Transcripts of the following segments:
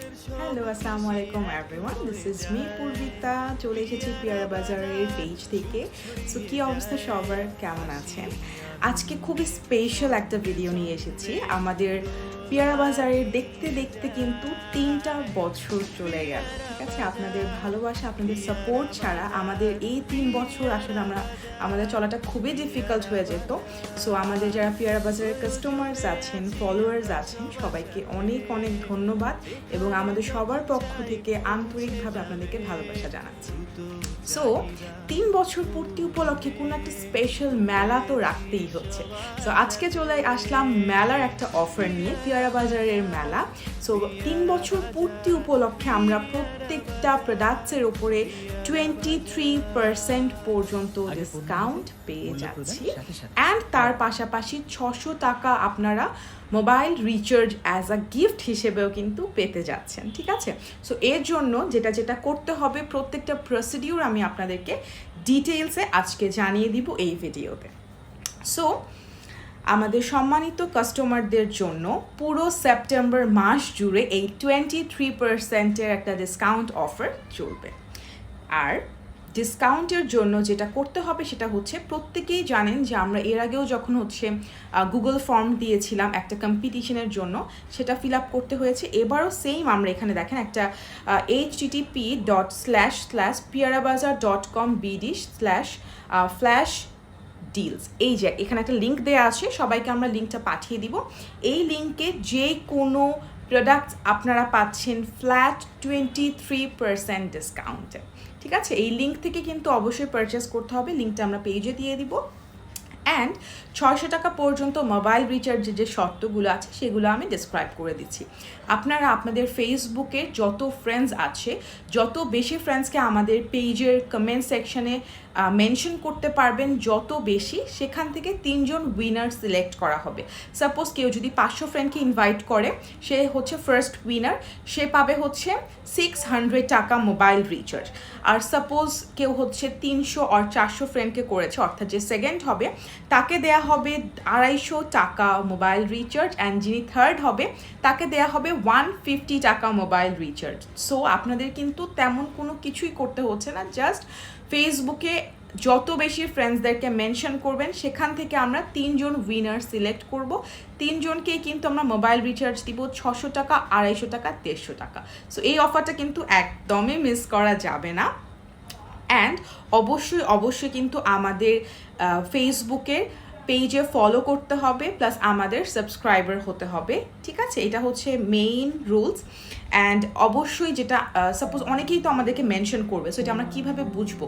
Hello আসসালামু আলাইকুম everyone this is me Purbita চলে এসেছি পিয়ারা বাজারের পেজ থেকে। সো কী অবস্থা সবার? কেমন আছেন? আজকে খুবই স্পেশাল একটা ভিডিও নিয়ে এসেছি। আমাদের পিয়ারা বাজারে দেখতে দেখতে কিন্তু তিনটা বছর চলে গেল। ঠিক আছে? আপনাদের ভালোবাসা, আপনাদের সাপোর্ট ছাড়া আমাদের এই তিন বছর আসলে আমরা, আমাদের চলাটা খুবই ডিফিকাল্ট হয়ে যেত। সো আমাদের যারা পিয়ারা বাজারের কাস্টমার্স আছেন ফলোয়ার্স আছেন, সবাইকে অনেক অনেক ধন্যবাদ এবং আমাদের সবার পক্ষ থেকে আন্তরিকভাবে আপনাদেরকে ভালোবাসা জানাচ্ছি। সো তিন বছর পূর্তি উপলক্ষে কোনো একটা স্পেশাল মেলা তো রাখতেই হচ্ছে। সো আজকে চলে আসলাম মেলার একটা অফার নিয়ে। পিয়ারা বাজারের মেলা। সো তিন বছর পূর্তি উপলক্ষে আমরা প্রত্যেকটা প্রোডাক্টসের উপরে টোয়েন্টি থ্রি পার্সেন্ট পর্যন্ত ডিসকাউন্ট পেয়ে যাচ্ছি। অ্যান্ড তার পাশাপাশি ছশো টাকা আপনারা mobile recharge as a gift হিসেবেও কিন্তু পেতে যাচ্ছেন ঠিক আছে? সো এর জন্য যেটা যেটা করতে হবে প্রত্যেকটা প্রসিডিউর আমি আপনাদেরকে ডিটেলসে আজকে জানিয়ে দিব এই ভিডিওতে সো আমাদের সম্মানিত কাস্টমারদের জন্য পুরো সেপ্টেম্বর মাস জুড়ে এই টোয়েন্টি থ্রি পার্সেন্টের একটা ডিসকাউন্ট অফার চলবে। আর ডিসকাউন্টের জন্য যেটা করতে হবে সেটা হচ্ছে প্রত্যেকেই জানেন যে আমরা এর আগেও যখন হচ্ছে গুগল ফর্ম দিয়েছিলাম একটা কম্পিটিশনের জন্য, সেটা ফিল আপ করতে হয়েছে। এবারও সেম আমরা এখানে দেখেন একটা H TTP dot slash slash Piyarabazar dot com BD slash flash deals এই যে, এখানে একটা লিঙ্ক দেওয়া আছে, সবাইকে আমরা লিঙ্কটা পাঠিয়ে দিব। এই লিঙ্কে যে কোনো প্রোডাক্টস আপনারা পাচ্ছেন ফ্ল্যাট টোয়েন্টি থ্রি পার্সেন্ট ডিসকাউন্টে ঠিক আছে? এই লিঙ্ক থেকে কিন্তু অবশ্যই পারচেস করতে হবে। লিঙ্কটা আমরা পেজে দিয়ে দিব। অ্যান্ড ছয়শো টাকা পর্যন্ত মোবাইল রিচার্জের যে শর্তগুলো আছে, সেগুলো আমি ডিসক্রাইব করে দিচ্ছি। আপনারা আপনাদের ফেসবুকে যত ফ্রেন্ডস আছে, যত বেশি ফ্রেন্ডসকে আমাদের পেজের কমেন্ট সেকশনে মেনশন করতে পারবেন, যত বেশি সেখান থেকে তিনজন উইনার সিলেক্ট করা হবে। সাপোজ কেউ যদি পাঁচশো ফ্রেন্ডকে ইনভাইট করে, সে হচ্ছে ফার্স্ট উইনার সে পাবে হচ্ছে সিক্স হান্ড্রেড টাকা মোবাইল রিচার্জ আর সাপোজ কেউ হচ্ছে তিনশো আর চারশো ফ্রেন্ডকে করেছে, অর্থাৎ যে সেকেন্ড হবে তাকে দেয়া হবে আড়াইশো টাকা মোবাইল রিচার্জ অ্যান্ড যিনি থার্ড হবে, তাকে দেয়া হবে ওয়ান ফিফটি টাকা মোবাইল রিচার্জ। সো আপনাদের কিন্তু তেমন কোনো কিছুই করতে হচ্ছে না জাস্ট ফেসবুকে যত বেশি ফ্রেন্ডসদেরকে মেনশন করবেন, সেখান থেকে আমরা তিনজন উইনার সিলেক্ট করব। তিনজনকেই কিন্তু আমরা মোবাইল রিচার্জ দিব ছশো টাকা, আড়াইশো টাকা, দেড়শো টাকা। সো এই অফারটা কিন্তু একদমই মিস করা যাবে না। অ্যান্ড অবশ্যই অবশ্যই কিন্তু আমাদের ফেসবুকে পেজে ফলো করতে হবে প্লাস আমাদের সাবস্ক্রাইবার হতে হবে, ঠিক আছে? এটা হচ্ছে মেইন রুলস অ্যান্ড অবশ্যই যেটা সাপোজ অনেকেই তো আমাদেরকে মেনশন করবে সো এটা আমরা কীভাবে বুঝব?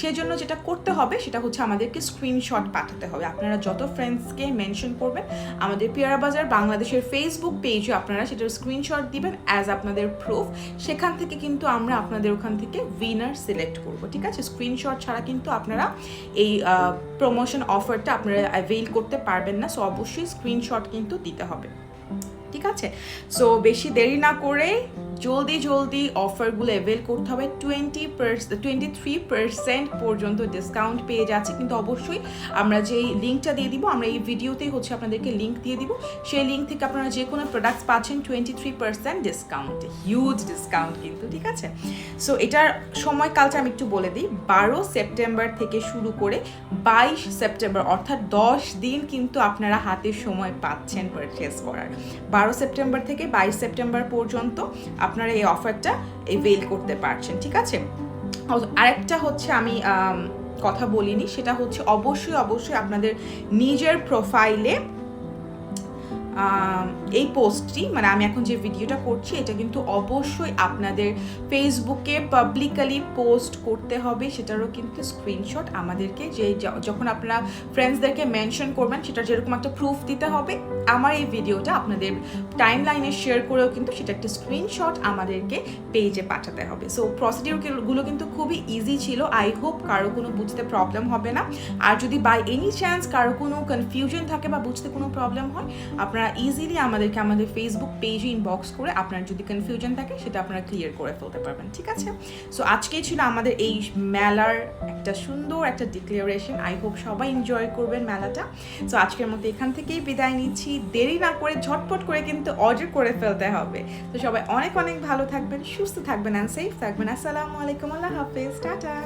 সেজন্য যেটা করতে হবে, সেটা হচ্ছে আমাদেরকে স্ক্রিনশট পাঠাতে হবে। আপনারা যত ফ্রেন্ডসকে মেনশন করবেন, আমাদের পেয়ারা বাজার, বাংলাদেশের ফেসবুক পেজে আপনারা সেটার স্ক্রিনশট দিবেন অ্যাজ আপনাদের প্রুফ সেখান থেকে কিন্তু আমরা আপনাদের ওখান থেকে উইনার সিলেক্ট করব, ঠিক আছে? স্ক্রিনশট ছাড়া কিন্তু আপনারা এই প্রমোশন অফারটা আপনারা অ্যাভেইল করতে পারবেন না সো অবশ্যই স্ক্রিনশট কিন্তু দিতে হবে। ঠিক আছে? সো বেশি দেরি না করে জলদি জলদি অফারগুলো অ্যাভেল করতে হবে। টোয়েন্টি টোয়েন্টি থ্রি পার্সেন্ট পর্যন্ত ডিসকাউন্ট পেয়ে যাচ্ছে। কিন্তু অবশ্যই আমরা যেই লিঙ্কটা দিয়ে দিব, আমরা এই ভিডিওতেই হচ্ছে আপনাদেরকে লিঙ্ক দিয়ে দিব। সেই লিঙ্ক থেকে আপনারা যে কোনো প্রোডাক্টস পাচ্ছেন twenty three percent discount huge discount কিন্তু, ঠিক আছে? সো এটার সময়কালটা আমি একটু বলে দিই। বারো সেপ্টেম্বর থেকে শুরু করে বাইশ সেপ্টেম্বর, অর্থাৎ দশ দিন কিন্তু আপনারা হাতে সময় পাচ্ছেন পারচেস করার। বারো সেপ্টেম্বর থেকে বাইশ সেপ্টেম্বর পর্যন্ত আপনারা এই অফারটা এভেল করতে পারছেন, ঠিক আছে? আরেকটা হচ্ছে আমি কথা বলিনি, সেটা হচ্ছে অবশ্যই অবশ্যই আপনাদের নিজের প্রোফাইলে এই পোস্টটি মানে আমি এখন যে ভিডিওটা করছি, এটা কিন্তু অবশ্যই আপনাদের ফেসবুকে পাবলিকালি পোস্ট করতে হবে, সেটারও কিন্তু স্ক্রিনশট আমাদেরকে যে, যখন আপনারা ফ্রেন্ডসদেরকে মেনশন করবেন, সেটা যেরকম একটা প্রুফ দিতে হবে আমার এই ভিডিওটা আপনাদের টাইম লাইনে শেয়ার করেও কিন্তু সেটা একটা স্ক্রিনশট আমাদেরকে পেজে পাঠাতে হবে। সো প্রসিডিউরগুলো কিন্তু খুবই ইজি ছিল। আই হোপ কারও কোনো বুঝতে প্রবলেম হবে না। আর যদি বাই এনি চান্স কারও কোনো কনফিউশন থাকে বা বুঝতে কোনো প্রবলেম হয়, আপনারা ইজিলি আমাদেরকে আমাদের ফেসবুক পেজে ইনবক্স করে আপনার যদি কনফিউশন থাকে, সেটা আপনারা ক্লিয়ার করে ফেলতে পারবেন। ঠিক আছে? সো আজকেই ছিল আমাদের এই মেলার একটা সুন্দর একটা ডিক্লারেশন আই হোপ সবাই এনজয় করবেন মেলাটা। সো আজকের মতো এখান থেকেই বিদায় নিচ্ছি। দেরি না করে, ঝটপট করে কিন্তু অর্ডার করে ফেলতে হবে। তো সবাই অনেক অনেক ভালো থাকবেন, সুস্থ থাকবেন অ্যান্ড সেফ থাকবেন। আসসালামু আলাইকুম, আল্লাহ হাফেজ, টাটা।